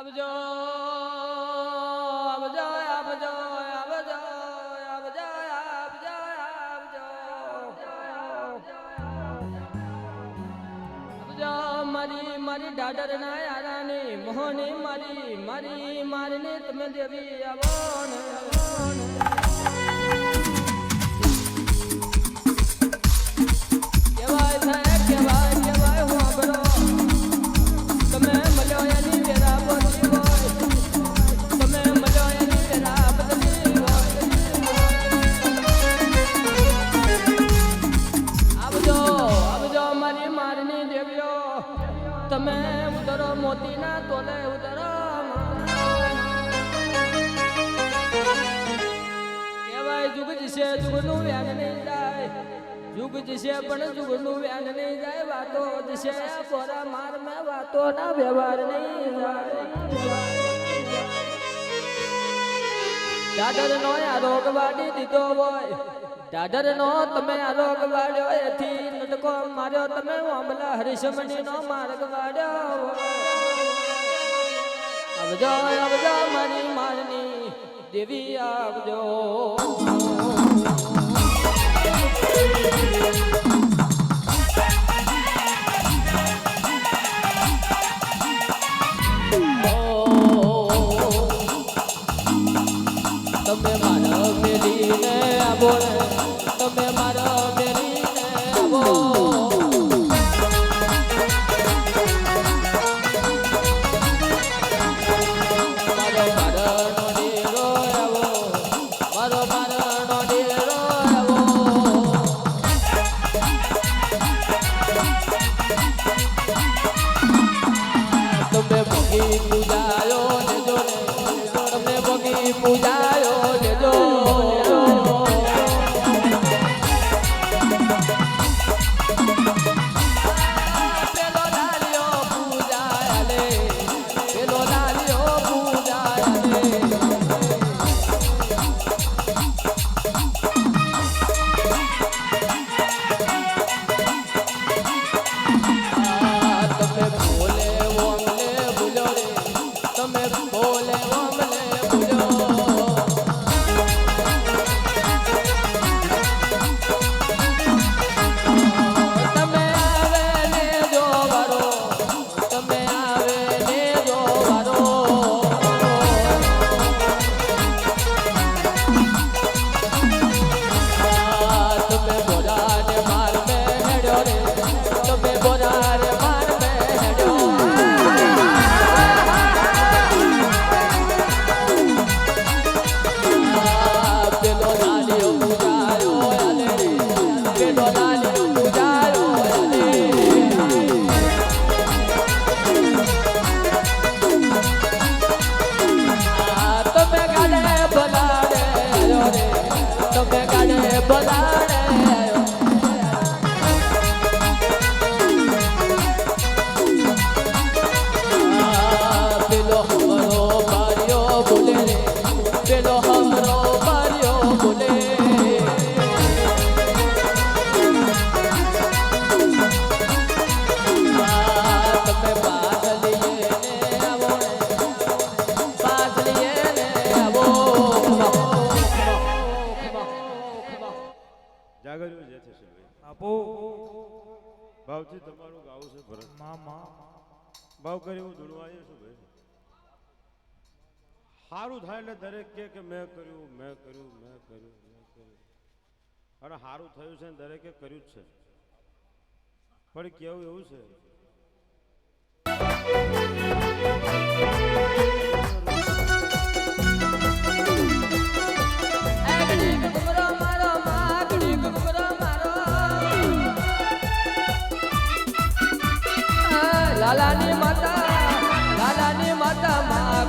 આવજો આવજો આવજો આવજો આવજો આવજો આવજો મારી મારી ડાડર ના યારાની, મોહની મારી મારી, મારીને તમે દેવી આવો ને આવો ને. મારની તમે ઉતરો મોતીના તોલે ઉતરો કહેવાય જુગ જશે, જુગનું વ્યાન નહીં જાય. જુગ જશે, પણ જુગનું વ્યાન નહીં જાય. વાતો જશે, પોરા માર વાતોના વ્યવહાર નહીં જાય દાદર નો આરોગ વાડી દીધો હોય. દાદર નો તમે આરોગ વાડ્યો એથી નટકો માર્યો, તમે ઓમલા હરિશમણી નો માર્ગ વાળ્યો. આવજો આવજો મારી મારની દેવી, આવજો જાગર્યું જે છે શિવભાઈ આપો ભાવજી તમારું ગાવું છે ભરત. મામા ભાવ કરી હું ધૂણવાય છું ભાઈ. સારું થાય એટલે દરેક કે કે મેં કર્યું મેં કર્યું મેં કર્યું મેં કર્યું. અને સારું થયું છે ને દરેકે કર્યું જ છે. પણ કેવું એવું છે?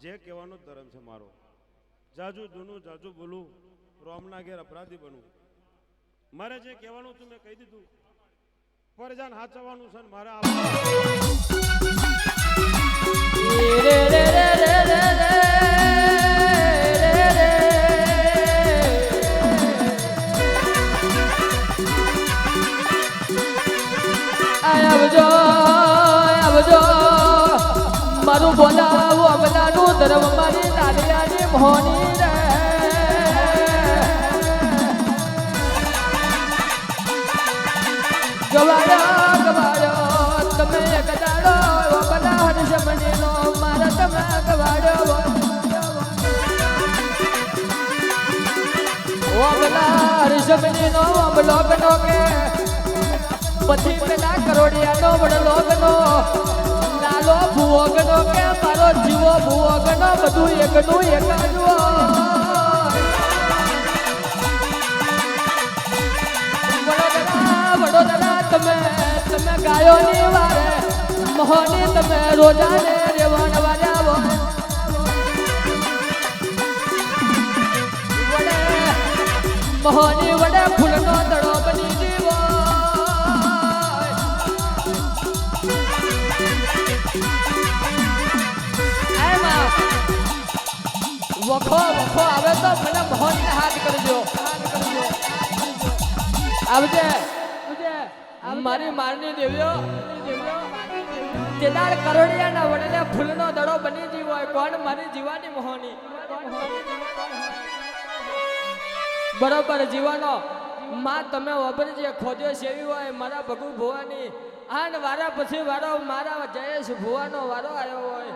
જે કહેવાનો ધર્મ છે મારો. જાજુ જૂનું જાજુ બોલું રોમના ઘેર અપરાધી બનવું. મારે જે કહેવાનું હતું મેં કહી દીધું. પરજાન હાચવવાનું છે ને આવજો મારું રે ધરમ મારી દાદિયાની ભોની રે. ગવાયા, ગવાયો, તમે એક દાડો બધા હર્ષ મનીનો મારા તમે ગવાડો. ઓબલા હર્ષ મનીનો ઓબલો ગનો કે, પછી પેલા કરોડિયાનો વડલો ગનો સાલો ભુવગનો કે સાલો જીવો, ભુવગનો બધું એકનું એકાજવો વડોદરા તમે મોહની તમે રોજાને રેવણ દડો બની વખો વખો તો મને મોહનને હાથ કરજો. આવજે. મારી મારની દેવીઓ. તેદાર કરોડિયાના વડલે ફૂલનો દડો બની જી હોય, કોણ મારી જીવાની મોહની? બરોબર, જીવાનો. માં તમે વાપરજે ખોજે સેવી હોય, મારા ભગુ ભુવાની. આન વારા પછી વારો, મારા જયેશ ભુવાનો વારો આવ્યો હોય.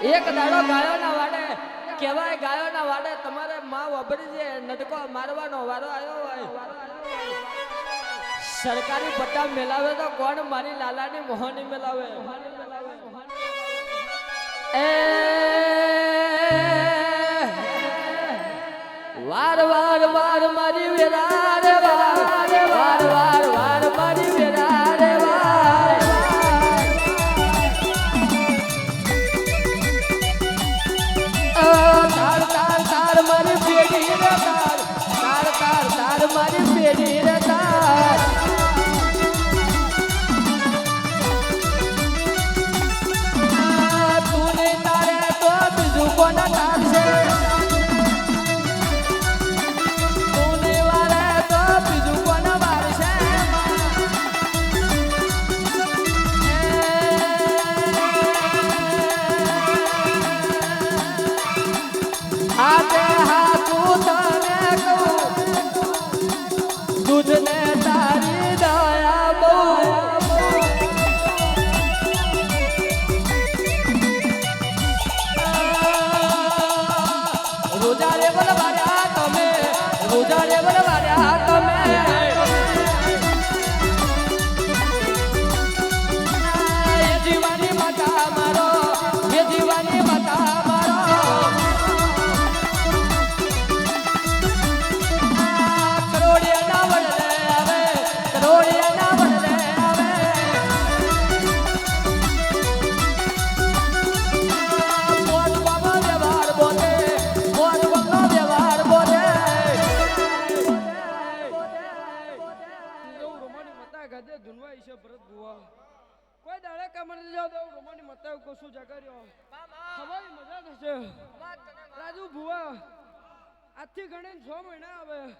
એક દાડો ગાયોના વાડે, કહેવાય ગાયોના વાડે, તમારે માં વબરજી નટકો મારવાનો વારો આવ્યો હોય. સરકારી પટ્ટા મેલાવે તો કોણ મારી લાલાની મોહની મેલાવે? એ વાર વાર વાર મારી વાર ગાજે છે ભરત બુવા કોઈ દાડે કમર જાવ તો રોમાની મતા કશું જગાડ્યો. હવાઈ મજા થશે રાજુ ભુવા આજથી ગણીને છ મહિના આવે.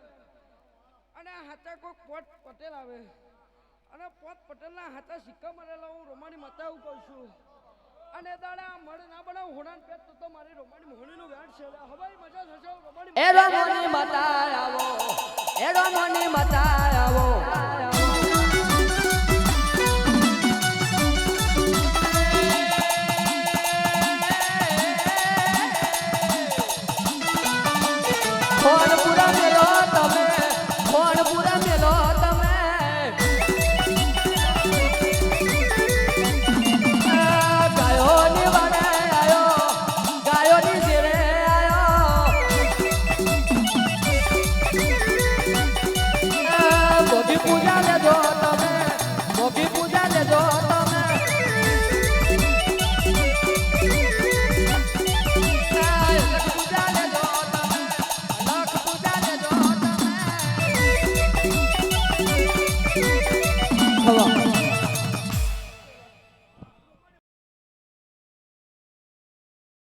અને હાથે કોક પોટ પટેલ આવે. અને પોત પટેલના હાથે સિક્કા મારેલા હું રોમાની મતા એવું કહું છું. અને દાડા મળ ના બનાવ હોણાન પેટ તો મારી રોમાની મોહણીનું વ્યાટ છે. હવે મજા થશે રોમાની એ રોમાની માતા આવો એ રોમાની માતા આવો. Olha pro